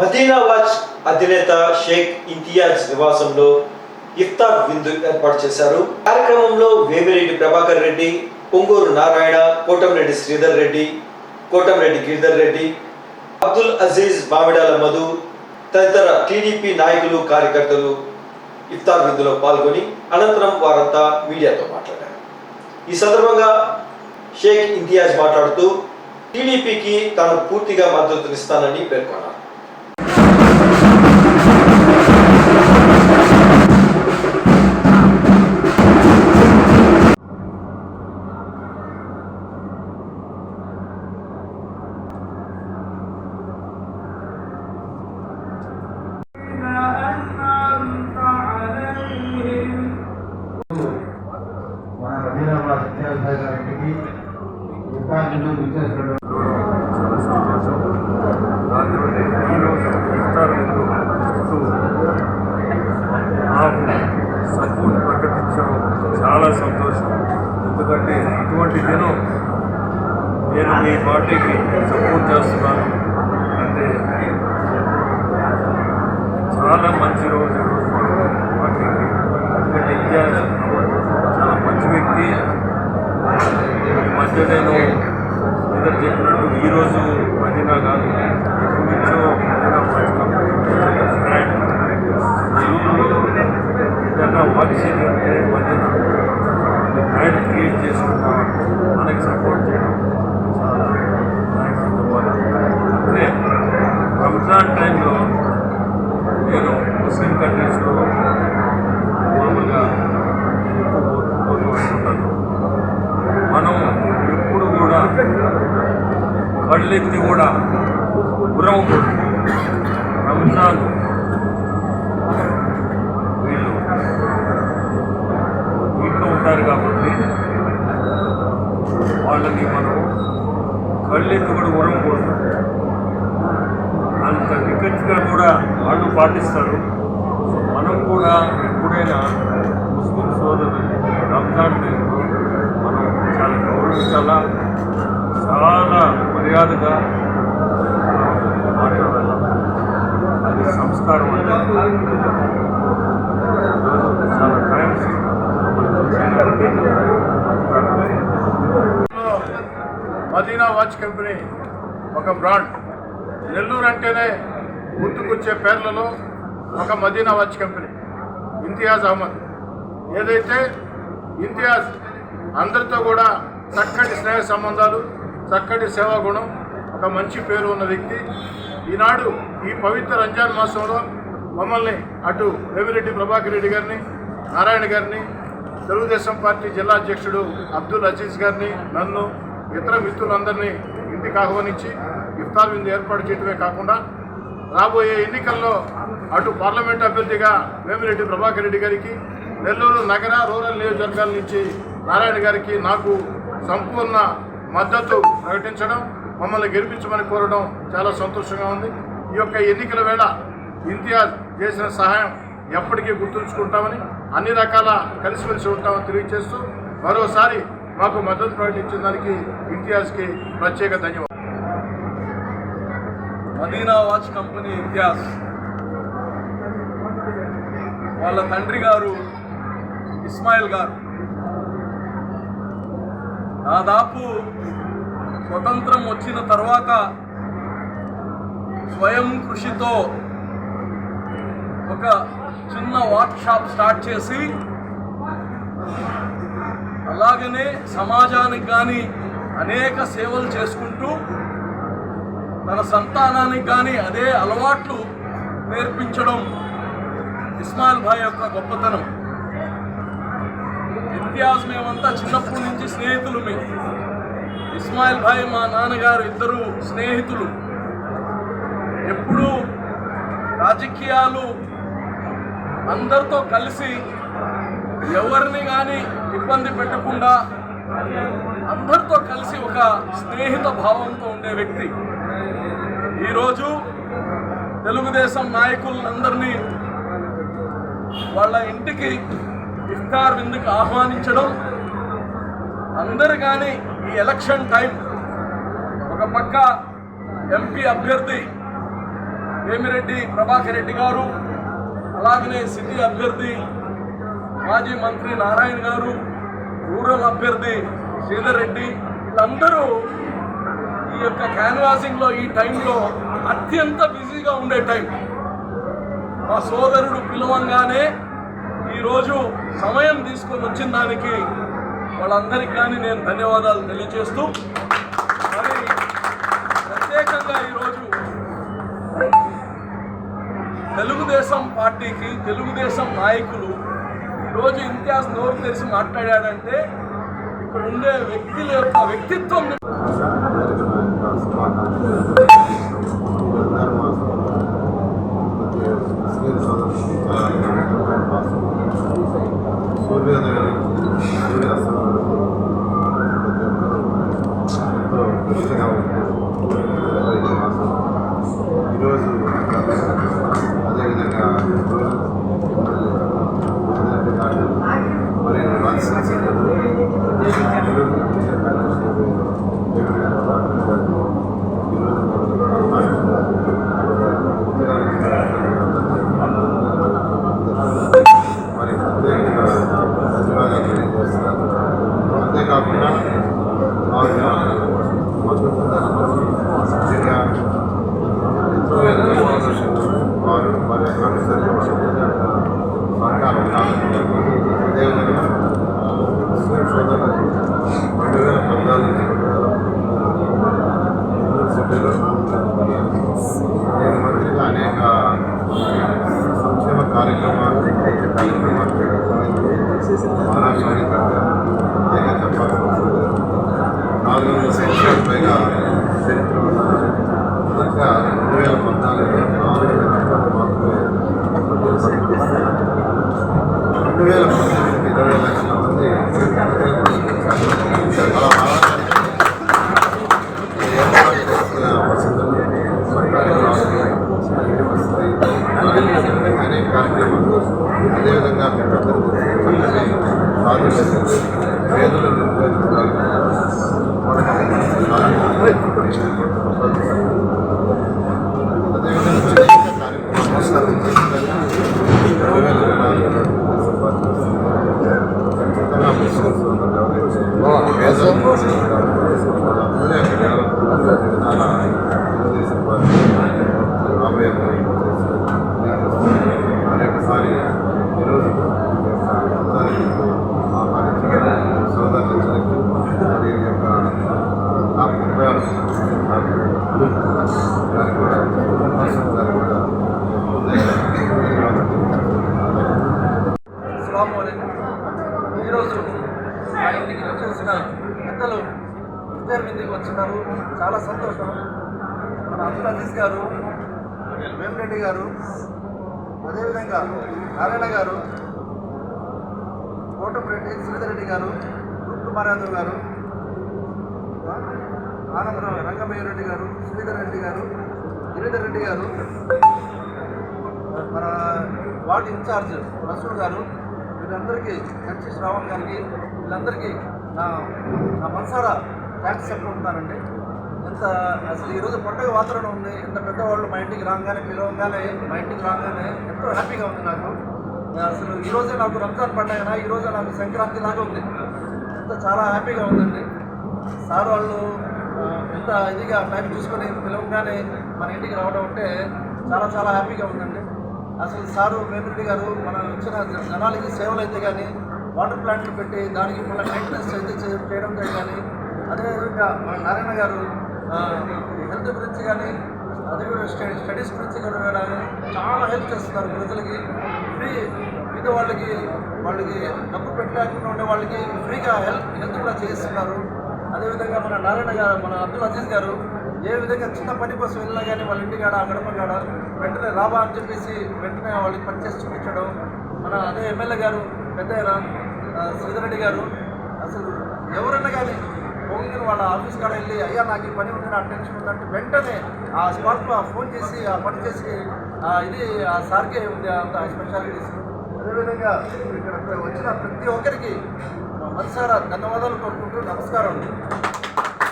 Madina watch అధినేత షేక్ ఇంతియాజ్ నివాసంలో ఇఫ్తార్ విందు ఏర్పాటు చేశారు. కార్యక్రమంలో వేమిరెడ్డి ప్రభాకర్ రెడ్డి పొంగూరు నారాయణ కోటంరెడ్డి శ్రీధర్ రెడ్డి కోటంరెడ్డి గిరిధర్ రెడ్డి అబ్దుల్ అజీజ్ మామిడాల మధు తదితర టీడీపీ నాయకులు కార్యకర్తలు ఇఫ్తార్ విందులో పాల్గొని అనంతరం వారంతా మీడియాతో మాట్లాడారు. ఈ సందర్భంగా షేక్ ఇంతియాజ్ మాట్లాడుతూ టీడీపీకి తాను పూర్తిగా మద్దతునిస్తానని పేర్కొన్నారు. ఇస్తూ నాకు సంపూర్ణ ప్రకటించడం చాలా సంతోషం ఎందుకంటే ఇటువంటి దినం నేను మీ పార్టీకి సపోర్ట్ చేస్తున్నాను అంటే చాలా మంచి రోజు పార్టీకి ఎందుకంటే ఇండియా చాలా మంచి వ్యక్తి ఈ మధ్య నేను ఇద్దరు చెప్పినట్టు ఈరోజు మదీనా కాదు ఎప్పటి నుంచో మదీనా వాచ్ కంపెనీ బ్రాండ్ ఏదన్నా వాచ్ అంటే మదీనా బ్రాండ్ క్రియేట్ చేసుకున్నా మనకి సపోర్ట్ చేయడం చాలా థ్యాంక్స్ చెప్పాలి అంటే రంజాన్ టైంలో నేను ముస్లిం కంట్రీస్లో మామూలుగా ఎక్కువ పోతూ వస్తుంటాను మనం ఎప్పుడు కూడా కళ్ళెత్తి కూడా గురం రంజాన్ వీళ్ళు. ఇంట్లో ఉంటారు కాబట్టి వాళ్ళని మనం కళ్ళెత్తి కూడా గురం అంత నికచ్చిగా కూడా వాళ్ళు పాటిస్తారు. సో మనం కూడా ఎప్పుడైనా ముస్లిం సోదరులు రంజాన్ మనం చాలా గౌరవించాలా? చాలా మర్యాదగా మాట్లాడాలి అది సంస్కారం అంటే చాలా మదీనా వాచ్ కంపెనీ ఒక బ్రాండ్. నెల్లూరు అంటేనే గుర్తుకొచ్చే పేర్లలో ఒక మదీనా వాచ్ కంపెనీ. ఇంతియాజ్ అహ్మద్. ఏదైతే ఇంతియాజ్ అందరితో కూడా చక్కటి స్నేహ సంబంధాలు చక్కటి సేవా గుణం ఒక మంచి పేరు ఉన్న వ్యక్తి. ఈనాడు ఈ పవిత్ర రంజాన్ మాసంలో మమ్మల్ని అటు రేవిరెడ్డి ప్రభాకర్ రెడ్డి గారిని నారాయణ గారిని తెలుగుదేశం పార్టీ జిల్లా అధ్యక్షుడు అబ్దుల్ అజీజ్ గారిని నన్ను ఇతర మిత్రులందరినీ ఇంటికి ఆహ్వానించి ఇఫ్తార్ విందు ఏర్పాటు చేయడమే కాకుండా రాబోయే ఎన్నికల్లో అటు పార్లమెంట్ అభ్యర్థిగా వేమిరెడ్డి ప్రభాకర్ రెడ్డి గారికి నెల్లూరు నగర రూరల్ నియోజకవర్గాల నుంచి నారాయణ గారికి నాకు సంపూర్ణ మద్దతు ప్రకటించడం మమ్మల్ని గెలిపించమని కోరడం చాలా సంతోషంగా ఉంది. ఈ యొక్క ఎన్నికల వేళ ఇంతియాజ్ చేసిన సహాయం ఎప్పటికీ గుర్తుంచుకుంటామని అన్ని రకాల కలిసిమెలిసి ఉంటామని తెలియజేస్తూ మరోసారి మాకు మద్దతు ప్రకటించిన దానికి ఇంతియాజ్కి ప్రత్యేక ధన్యవాదాలు. Madina watch company Imtiaz. వాళ్ళ తండ్రి గారు ఇస్మాయిల్ గారు. దాదాపు స్వతంత్రం వచ్చిన తర్వాత స్వయం కృషితో ఒక చిన్న వాచ్ షాప్ స్టార్ట్ చేసి అలాగనే సమాజానికి కానీ అనేక సేవలు చేసుకుంటూ తన సంతానానికి కానీ అదే అలవాట్లు నేర్పించడం ఇస్మాయిల్ భాయ్ యొక్క గొప్పతనం. ఇంతియాజ్ మేమంతా చిన్నప్పటి నుంచి స్నేహితులు మేము ఇస్మాయిల్ భాయ్ మా నాన్నగారు ఇద్దరు స్నేహితులు. ఎప్పుడూ రాజకీయాలు అందరితో కలిసి ఎవరిని కానీ ఇబ్బంది పెట్టకుండా అందరితో కలిసి ఒక స్నేహిత భావంతో ఉండే వ్యక్తి. ఈరోజు తెలుగుదేశం నాయకులందరినీ వాళ్ళ ఇంటికి ఇఫ్తార్ విందుకు ఆహ్వానించడం? అందరు కానీ ఈ ఎలక్షన్ టైం ఒక పక్క ఎంపీ అభ్యర్థి వేమిరెడ్డి ప్రభాకర్ రెడ్డి గారు అలాగనే సిటీ అభ్యర్థి మాజీ మంత్రి నారాయణ గారు రూరల్ అభ్యర్థి శ్రీధర్ రెడ్డి వీళ్ళందరూ ఈ యొక్క క్యాన్వాసింగ్లో ఈ టైంలో అత్యంత బిజీగా ఉండే టైం. మా సోదరుడు పిలవంగానే ఈరోజు సమయం తీసుకొని వచ్చిన దానికి వాళ్ళందరికీ కానీ నేను ధన్యవాదాలు తెలియజేస్తూ మరి ప్రత్యేకంగా ఈరోజు తెలుగుదేశం పార్టీకి తెలుగుదేశం నాయకులు ఈరోజు ఇంతియాజ్ నోరు తెరిచి మాట్లాడాడంటే ఇక్కడ ఉండే వ్యక్తుల యొక్క వ్యక్తిత్వం 我这个 అదేవిధంగా మీరందరూ చక్కటి నిరుపేదలు అదేవిధంగా అనేక కార్యక్రమాలు రెండు వేల ఇరవై నాలుగులో ఖచ్చితంగా ముస్లిం సోదరులు ఎవరైతే పేదలు వాళ్ళందరూ అక్కడ చాలా తెలుగుదేశం పార్టీ రాబోయే అనేకసారి ఈరోజు అందరికీ ఆహ్వానించడం సోదరులందరికీ మరి ఈ యొక్క నా ముప్పై ఆరు దానికి కూడా దానికి కూడా ధన్యవాదాలు అస్సలాము ఈరోజు మా ఇంటికి వచ్చేసిన పెద్దలు ఇద్దరు ఇంటికి వచ్చినారు. చాలా సంతోషం. మన అబ్దుల్ అజీజ్ గారు వేమిరెడ్డి గారు అదేవిధంగా నారాయణ గారు కోటంరెడ్డి శ్రీధరెడ్డి గారు రూప్ కుమార్ యాదవ్ గారు ఆనందరావు రంగమయ్య రెడ్డి గారు శ్రీధర్ రెడ్డి గారు గిరిధర్ రెడ్డి గారు మన వార్డు ఇన్ఛార్జ్ రసూల్ గారు వీళ్ళందరికీ కంచి శ్రావణ్ గారికి వీళ్ళందరికీ నా నా మనసారా థ్యాంక్స్ చెప్పుకుంటున్నానండి ఎంత అసలు ఈరోజు పండుగ వాతావరణం ఉంది. ఎంత పెద్దవాళ్ళు మా ఇంటికి రాగానే పిలవగానే మా ఇంటికి రాగానే ఎంతో హ్యాపీగా ఉంది నాకు. అసలు ఈరోజే నాకు రంజాన్ పండుగ ఈరోజే నాకు సంక్రాంతి లాగా ఉంది. ఎంత చాలా హ్యాపీగా ఉందండి. సార్ వాళ్ళు ఎంత ఇదిగా టైం చూసుకొని పిలవగానే మన ఇంటికి రావడం అంటే చాలా చాలా హ్యాపీగా ఉందండి. అసలు సారు వేమిరెడ్డి గారు మనం ఇచ్చిన జనాలకి సేవలు అయితే కానీ వాటర్ ప్లాంట్లు పెట్టి దానికి మళ్ళీ మెయింటెనెన్స్ అయితే చేయడం కానీ అదేవిధంగా మన నారాయణ గారు హెల్త్ గురించి కానీ అదే కూడా స్టడీ స్టడీస్ గురించి కూడా కానీ చాలా హెల్ప్ చేస్తున్నారు ప్రజలకి. ఫ్రీ మిగతా వాళ్ళకి వాళ్ళకి డబ్బు పెట్టలేకుండా ఉండే వాళ్ళకి ఫ్రీగా హెల్ప్ హెల్త్ కూడా చేస్తున్నారు. అదేవిధంగా మన నారాయణ గారు మన అబ్దుల్ అజీజ్ గారు ఏ విధంగా చిన్న పని కోసం వెళ్ళినా కానీ వాళ్ళ ఇంటికాడ గడప కాడ వెంటనే రాబా అని చెప్పేసి వెంటనే వాళ్ళకి పని చేసి చూపించడం. మన అదే ఎమ్మెల్యే గారు పెద్ద శ్రీధరెడ్డి గారు అసలు ఎవరైనా కానీ పొంగిన వాళ్ళ ఆఫీస్ కాడ వెళ్ళి అయ్యా నాకు ఈ పని ఉంది నాకు టెన్షన్ ఉందంటే వెంటనే ఆ స్పాట్ ఫోన్ చేసి ఆ పని చేసి ఇది ఆ సార్కే ఉంది అంత స్పెషాలిటీస్ అదేవిధంగా ఇక్కడ వచ్చిన ప్రతి ఒక్కరికి మనసారా ధన్యవాదాలు కోరుకుంటూ నమస్కారం.